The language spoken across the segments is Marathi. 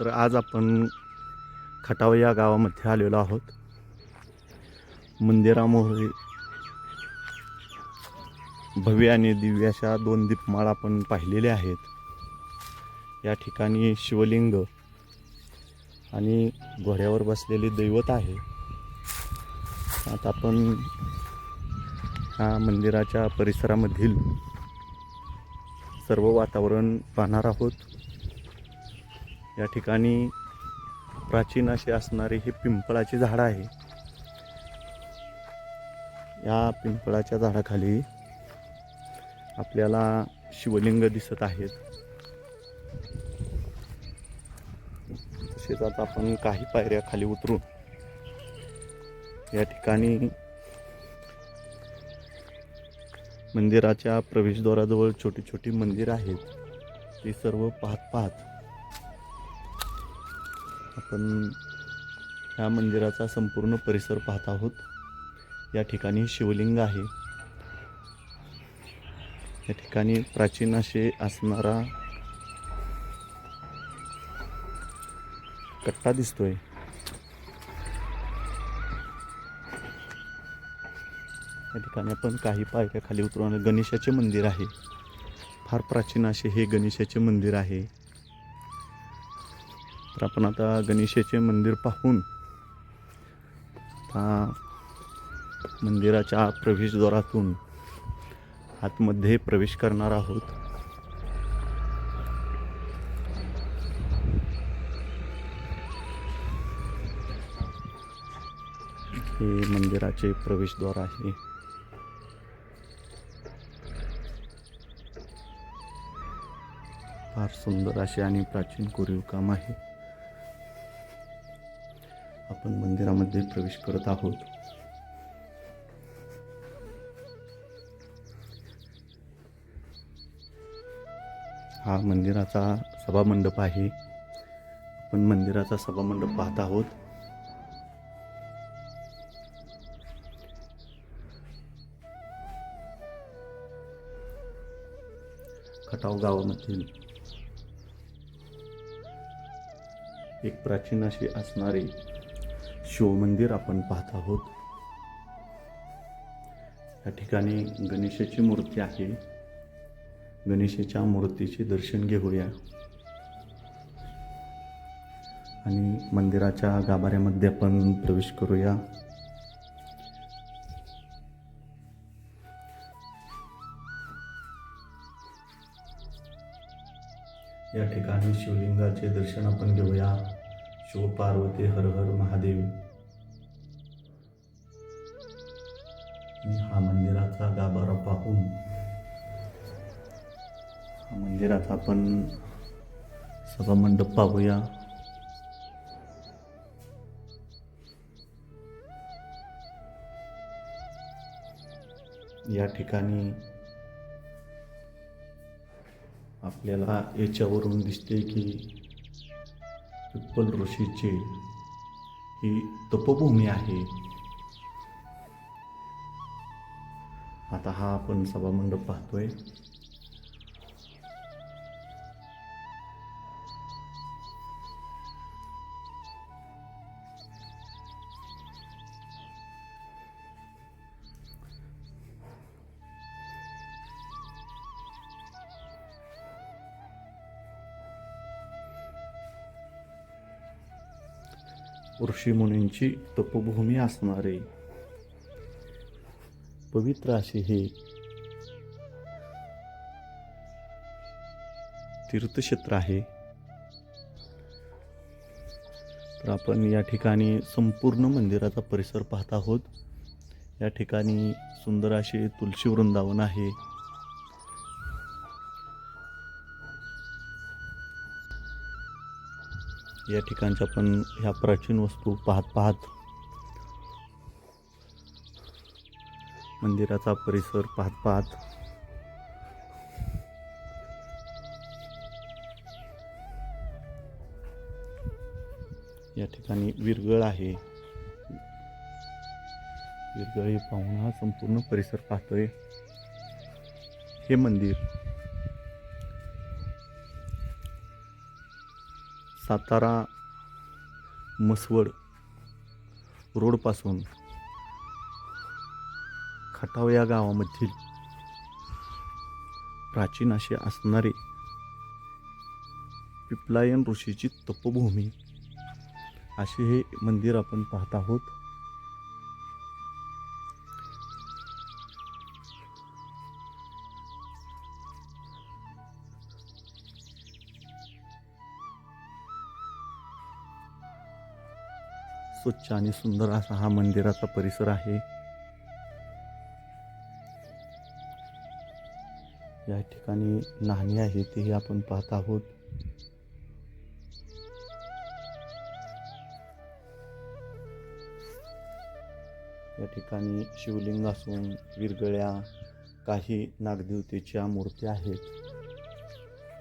तर आज आपण खटाव या गावामध्ये आलेलो आहोत. मंदिरामुळे भव्य आणि दिव्य अशा दोन दीपमाळ आपण पाहिलेले आहेत. या ठिकाणी शिवलिंग आणि घोड्यावर बसलेले दैवत आहे. आता आपण ह्या मंदिराच्या परिसरामधील सर्व वातावरण पाहणार आहोत. या ठिकाणी प्राचीन अशी असणारी ही पिंपळाची झाड आहे. या पिंपळाच्या झाडाखाली आपल्याला शिवलिंग दिसत आहेत. तसेच आता आपण काही पायऱ्या खाली उतरून या ठिकाणी मंदिराच्या प्रवेशद्वाराजवळ छोटी छोटी मंदिर आहेत. ती सर्व पाहत पाहत आपण ह्या मंदिराचा संपूर्ण परिसर पाहत आहोत. या ठिकाणी शिवलिंग आहे. या ठिकाणी प्राचीन असे असणारा कट्टा दिसतोय. या ठिकाणी आपण काही पायऱ्या खाली उतरून गणेशाचे मंदिर आहे. फार प्राचीन असे हे गणेशाचे मंदिर आहे. तर आपण आता गणेशाचे मंदिर पाहून आता मंदिराच्या प्रवेशद्वारातून आतमध्ये प्रवेश करणार आहोत. हे मंदिराचे प्रवेशद्वार आहे. फार सुंदर असे आणि प्राचीन कोरीव काम आहे. आपण मंदिरामध्ये प्रवेश करत आहोत. हा मंदिराचा सभामंडप आहे. आपण मंदिराचा सभामंडप पाहत आहोत. खटाव गावामधील एक प्राचीन अशी असणारी शिवमंदिर आपण पाहत आहोत. या ठिकाणी गणेशाची मूर्ती आहे. गणेशाच्या मूर्तीचे दर्शन घेऊया. आणि मंदिराच्या गाभाऱ्यामध्ये आपण प्रवेश करूया. या ठिकाणी शिवलिंगाचे दर्शन आपण घेऊया. शिव पार्वती हर हर महादेव. मी हा मंदिराचा गाभारा पाहून हा मंदिराचा आपण सभामंडप पाहूया. या ठिकाणी आपल्याला याच्यावरून दिसते की पिप्पल ऋषीची ही तपभूमी आहे. आता हा आपण सभामंडप पाहतोय ऋषीमुनींची तपभूमी असणारे पवित्र असे हे. तीर्थक्षेत्र आहे. तर आपण या ठिकाणी संपूर्ण मंदिराचा परिसर पाहत आहोत. या ठिकाणी सुंदर असे तुलसी वृंदावन आहे. या ठिकाणच्या आपण ह्या प्राचीन वस्तू पाहत पाहत मंदिराचा परिसर पाहत पाहत. या ठिकाणी विरगळ आहे. विरगळ हे पाहून हा संपूर्ण परिसर पाहतोय. हे मंदिर. सातारा मसवड रोडपासून खटाव या गावामधील प्राचीन अशी असणारी पिपलायन ऋषीची तपभूमी असे हे मंदिर आपण पाहत आहोत. स्वच्छ आणि सुंदर असा हा मंदिराचा परिसर आहे. या ठिकाणी नाणी आहे तीही आपण पाहत आहोत. या ठिकाणी शिवलिंग असून विरगळ्या काही नागदेवतेच्या मूर्त्या आहेत.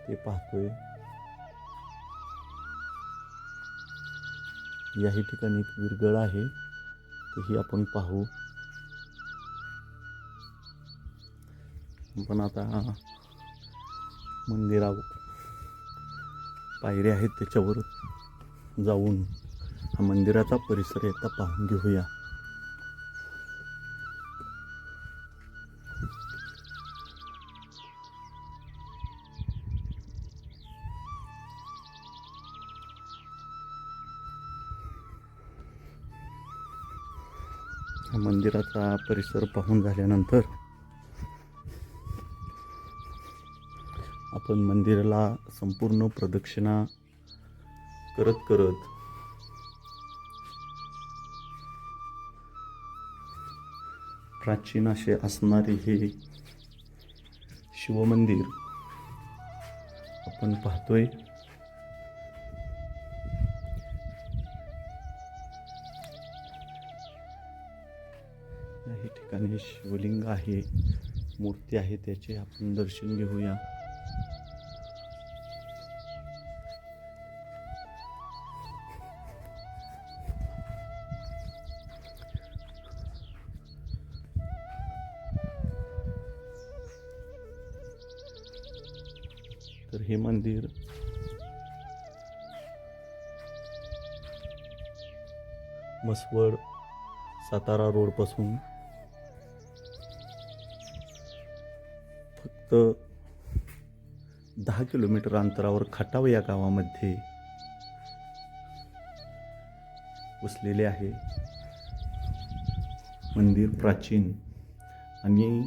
ते पाहतोय. याही ठिकाणी एक विरगळ आहे तेही आपण पाहू. पण आता मंदिरावर पायऱ्या आहेत त्याच्यावर जाऊन हा मंदिराचा परिसर एकदा पाहून घेऊया. हा मंदिराचा परिसर पाहून झाल्यानंतर आपण मंदिराला संपूर्ण प्रदक्षिणा करत करत प्राचीन असे असणारे हे शिवमंदिर आपण पाहतोय. याही ठिकाणी शिवलिंग आहे मूर्ती आहे त्याचे आपण दर्शन घेऊया. तर हे मंदिर मसवड सातारा रोडपासून फक्त दहा किलोमीटर अंतरावर खटाव या गावामध्ये वसलेले आहे. मंदिर प्राचीन आणि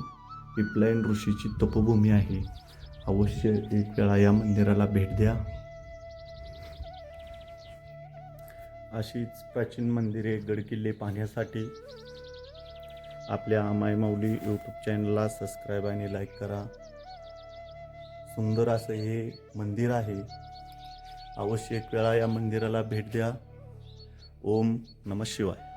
पिपलायन ऋषीची तपभूमी आहे. अवश्य एक वेळा या मंदिराला भेट द्या. अशीच प्राचीन मंदिरे गडकिल्ले पाहण्यासाठी आपल्या मायमाऊली यूट्यूब चॅनलला सबस्क्राईब आणि लाईक करा. सुंदर असं हे मंदिर आहे. अवश्य एक वेळा या मंदिराला भेट द्या. ओम नमः शिवाय.